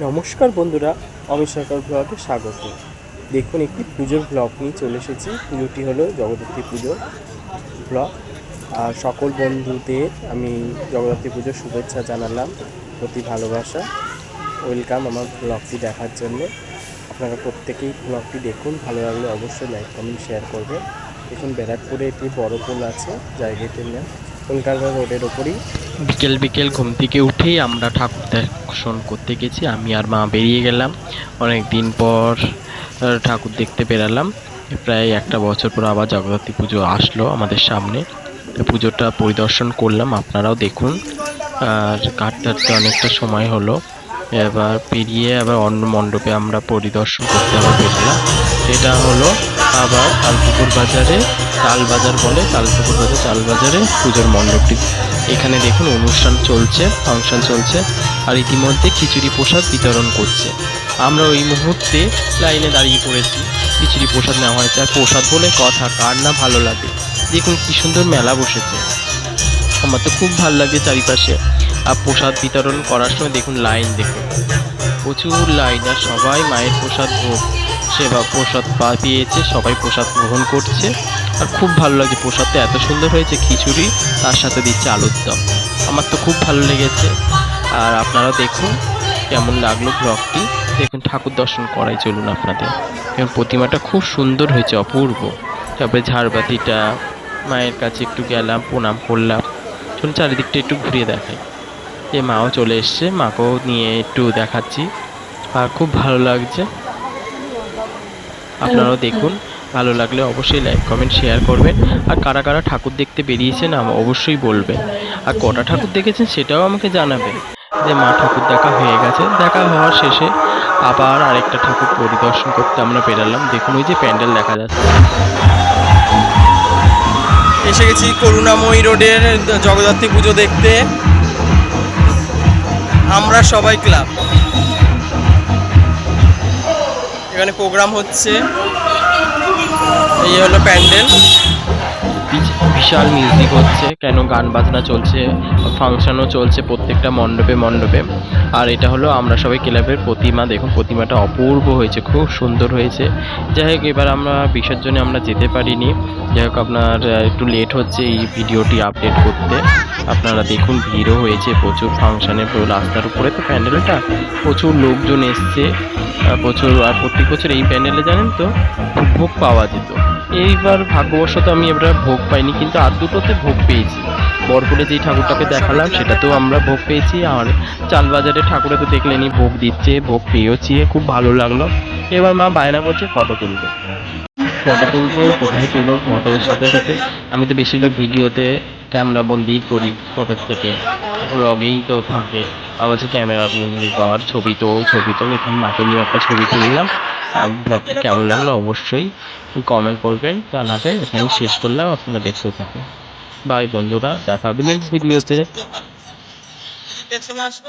নমস্কার বন্ধুরা অমিত সরকার ব্লগে স্বাগত। দেখুন, একটি পুজোর ব্লগ নিয়ে চলে এসেছি। পুজোটি হলো জগদ্ধাত্রী পুজো ব্লগ আর সকল বন্ধুদের আমি জগদ্ধাত্রী পুজোর শুভেচ্ছা জানালাম প্রতি ভালোবাসা। ওয়েলকাম আমার ব্লগটি দেখার জন্য। আপনারা প্রত্যেকেই ব্লগটি দেখুন। ভালো লাগলে অবশ্যই লাইক কমেন্ট শেয়ার করবেন। দেখুন, ব্যারাকপুরে একটি বড় পোল আছে, জায়গাটির নাম কলকাতা রোডের ওপরই। বিকেল বিকেল ঘুম থেকে উঠেই আমরা ঠাকুর দর্শন করতে গেছি। আমি আর মা বেরিয়ে গেলাম। অনেক দিন পর ঠাকুর দেখতে বেরালাম। প্রায় একটা বছর পর আবার জগদ্ধাত্রী পুজো আসলো আমাদের সামনে। পুজোটা পরিদর্শন করলাম, আপনারাও দেখুন। আর কাটতে অনেকটা সময় হলো। এবার পেরিয়ে আবার অন্য মণ্ডপে আমরা পরিদর্শন করতে আবার বেরোলাম এটা হলো আবার তালপুকুর বাজারে তাল বাজার বলে তালপুকুর বাজার তাল বাজারে পুজোর মণ্ডপটি। এখানে দেখুন অনুষ্ঠান চলছে, ফাংশন চলছে, আর ইতিমধ্যে খিচুড়ি প্রসাদ বিতরণ করছে। আমরা ওই মুহূর্তে লাইনে দাঁড়িয়ে পড়েছি, খিচুড়ি প্রসাদ নেওয়া হয়েছে। আর প্রসাদ বলে কথা, কার না ভালো লাগে? দেখুন কি সুন্দর মেলা বসেছে। আমার তো খুব ভালো লাগে চারিপাশে। প্রসাদ বিতরণ করার সময় দেখুন লাইন দেখুন। প্রচুর লাইন আর সবাই মায়ের প্রসাদ ভোগ, সেবা প্রসাদ পা পেয়েছে সবাই প্রসাদ গ্রহণ করছে। আর খুব ভালো লাগে প্রসাদটা, এত সুন্দর হয়েছে খিচুড়ি, তার সাথে দিচ্ছে আলুর দম। আমার তো খুব ভালো লেগেছে। আর আপনারা দেখুন কেমন লাগল ব্লগটি। দেখুন ঠাকুর দর্শন করাই চলুন আপনাদের। এবং প্রতিমাটা খুব সুন্দর হয়েছে, অপূর্ব। তারপরে ঝাড়বাতিটা, মায়ের কাছে একটু গেলাম, প্রণাম করলাম। চলুন চারিদিকটা একটু ঘুরিয়ে দেখাই। এ মাও চলে এসছে। মাকেও নিয়ে একটু দেখাচ্ছি। আর খুব ভালো লাগছে। আপনারাও দেখুন। ভালো লাগলে অবশ্যই লাইক কমেন্ট শেয়ার করবেন। আর কারা কারা ঠাকুর দেখতে বেরিয়েছেন, আম- অবশ্যই বলবেন। আর কটা ঠাকুর দেখেছেন সেটাও আমাকে জানাবেন। যে মা ঠাকুর দেখা হয়ে গেছে। দেখা হওয়ার শেষে আবার আরেকটা ঠাকুর পরিদর্শন করতে আমরা বেরালাম। দেখুন, ওই যে প্যান্ডেল দেখা যাচ্ছে। এসে গেছি করুণাময়ী রোডের জগদ্ধাত্রী পুজো দেখতে। আমরা সবাই ক্লাব। এখানে প্রোগ্রাম হচ্ছে। এই হলো প্যান্ডেল। বিশাল মিউজিক হচ্ছে, কেন গান বাজনা চলছে ফাংশনও চলছে প্রত্যেকটা মণ্ডপে মণ্ডপে। আর এটা হলো আমরা সবাই ক্লাবের প্রতিমা, দেখুন প্রতিমাটা অপূর্ব হয়েছে, খুব সুন্দর হয়েছে। যাই হোক, এবার আমরা বিসর্জনে আমরা যেতে পারিনি। যাই হোক, আপনার একটু লেট হচ্ছে এই ভিডিওটি আপডেট করতে। আপনারা দেখুন, ভিড়ও হয়েছে প্রচুর ফাংশানে রাস্তার উপরে। তো প্যান্ডেলটা প্রচুর লোকজন এসছে প্রচুর, আর প্রত্যেক বছর এই প্যান্ডেলে জানেন তো ভোগ পাওয়া যেত। এইবার ভাগ্যবশত আমি এবার ভোগ পাইনি, কিন্তু আর দুটোতে ভোগ পেয়েছি। বরপুরে যেই ঠাকুরটাকে দেখালাম, সেটাতেও আমরা ভোগ পেয়েছি, আর চালবাজারে ঠাকুরে তো দেখলেনি ভোগ দিচ্ছে, ভোগ পেয়েছি খুব ভালো লাগল। এবার মা বায়না করছে, ফটো তুলবে। ফটো তুলবো, কোথায় তুলবো ফটোর সাথে সাথে। আমি তো বেশিরভাগ ভিডিওতে ক্যামেরা বন্দি করি ফটোর থেকে। ব্লগেই তো থাকে। আবার ক্যামেরা বন্দি পাওয়ার ছবি তো ছবি তো, এখানে মাকে নিয়ে একটা ছবি তুললাম। ব্লগটা কেমন লাগল অবশ্যই কমেন্ট করবেন। আগে এখানে শেষ করলাম। আপনারা দেখতে থাকুন। বাই বন্ধুরা। দেখা হবে নেক্সট ভিডিওতে আসব